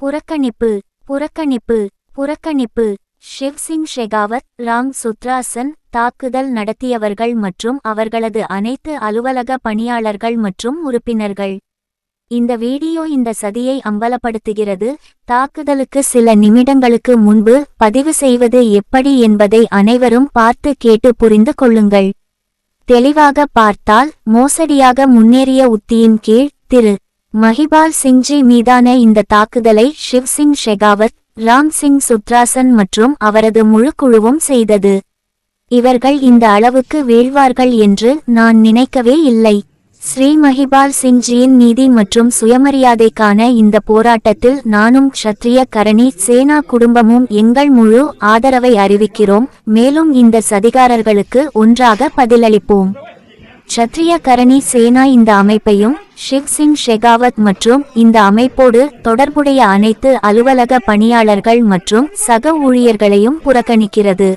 புறக்கணிப்பு புறக்கணிப்பு புறக்கணிப்பு. ஷிவ் சிங் ஷெகாவத் ராம் சுத்ராசன் தாக்குதல் நடத்தியவர்கள் மற்றும் அவர்களது அனைத்து அலுவலக பணியாளர்கள் மற்றும் உறுப்பினர்கள். இந்த வீடியோ இந்த சதியை அம்பலப்படுத்துகிறது. தாக்குதலுக்கு சில நிமிடங்களுக்கு முன்பு பதிவு செய்வது எப்படி என்பதை அனைவரும் பார்த்து கேட்டு புரிந்து கொள்ளுங்கள். தெளிவாக பார்த்தால் மோசடியாக முன்னேறிய உத்தியின் கீழ் திரு. மஹிபால் சிங்ஜி மீதான இந்த தாக்குதலை ஷிவ் சிங் ஷெகாவத் ராம் சிங் சுத்ராசன் மற்றும் அவரது முழு குழுவும் செய்தது. இவர்கள் இந்த அளவுக்கு வீழ்வார்கள் என்று நான் நினைக்கவே இல்லை. ஸ்ரீ மஹிபால் சிங்ஜியின் நீதி மற்றும் சுயமரியாதைக்கான இந்த போராட்டத்தில் நானும் க்ஷத்ரிய கரணி சேனா குடும்பமும் எங்கள் முழு ஆதரவை அறிவிக்கிறோம். மேலும் இந்த சதிகாரர்களுக்கு ஒன்றாக பதிலளிப்போம். க்ஷத்ரிய கரணி சேனா இந்த அமைப்பையும் ஷிவ் சிங் ஷெகாவத் மற்றும் இந்த அமைப்போடு தொடர்புடைய அனைத்து அலுவலக பணியாளர்கள் மற்றும் சக ஊழியர்களையும் புறக்கணிக்கிறது.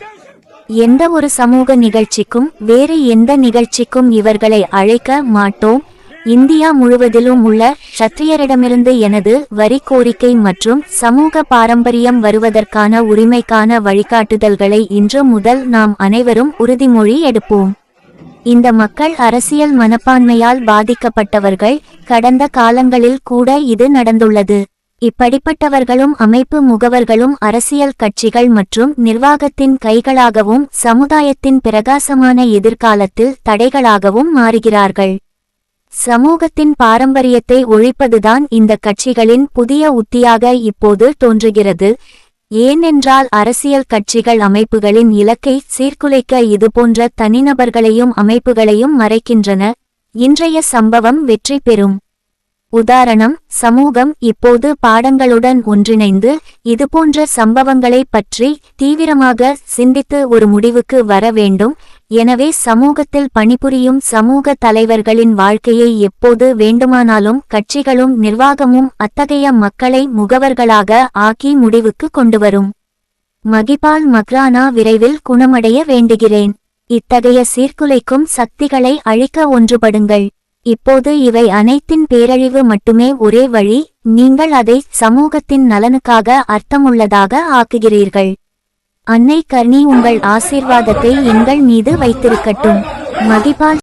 எந்த ஒரு சமூக நிகழ்ச்சிக்கும் வேறு எந்த நிகழ்ச்சிக்கும் இவர்களை அழைக்க மாட்டோம். இந்தியா முழுவதிலும் உள்ள சத்திரியரிடமிருந்து எனது வரி கோரிக்கை மற்றும் சமூக பாரம்பரியம் வருவதற்கான உரிமைக்கான வழிகாட்டுதல்களை இன்று முதல் நாம் அனைவரும் உறுதிமொழி எடுப்போம். இந்த மக்கள் அரசியல் மனப்பான்மையால் பாதிக்கப்பட்டவர்கள். கடந்த காலங்களில் கூட இது நடந்துள்ளது. இப்படிப்பட்டவர்களும் அமைப்பு முகவர்களும் அரசியல் கட்சிகள் மற்றும் நிர்வாகத்தின் கைகளாகவும் சமுதாயத்தின் பிரகாசமான எதிர்காலத்தில் தடைகளாகவும் மாறுகிறார்கள். சமூகத்தின் பாரம்பரியத்தை ஒழிப்பதுதான் இந்த கட்சிகளின் புதிய உத்தியாக இப்போது தோன்றுகிறது. ஏனென்றால் அரசியல் கட்சிகள் அமைப்புகளின் இலக்கை சீர்குலைக்க இதுபோன்ற தனிநபர்களையும் அமைப்புகளையும் மறைக்கின்றன. இன்றைய சம்பவம் வெற்றி பெறும். உதாரணம் சமூகம் இப்போது பாடங்களுடன் ஒன்றிணைந்து இதுபோன்ற சம்பவங்களை பற்றி தீவிரமாக சிந்தித்து ஒரு முடிவுக்கு வர வேண்டும். எனவே சமூகத்தில் பணிபுரியும் சமூக தலைவர்களின் வாழ்க்கையை எப்போது வேண்டுமானாலும் கட்சிகளும் நிர்வாகமும் அத்தகைய மக்களை முகவர்களாக ஆக்கி முடிவுக்கு கொண்டுவரும். மகிபால் மக்ரானா விரைவில் குணமடைய வேண்டுகிறேன். இத்தகைய சீர்குலைக்கும் சக்திகளை அழிக்க ஒன்றுபடுங்கள். இப்போது இவை அனைத்தின் பேரழிவு மட்டுமே ஒரே வழி நீங்கள் அதை சமூகத்தின் நலனுக்காக அர்த்தமுள்ளதாக ஆக்குகிறீர்கள். அன்னை கர்ணி உங்கள் ஆசீர்வாதத்தை எங்கள் மீது வைத்திருக்கட்டும். மகிபால்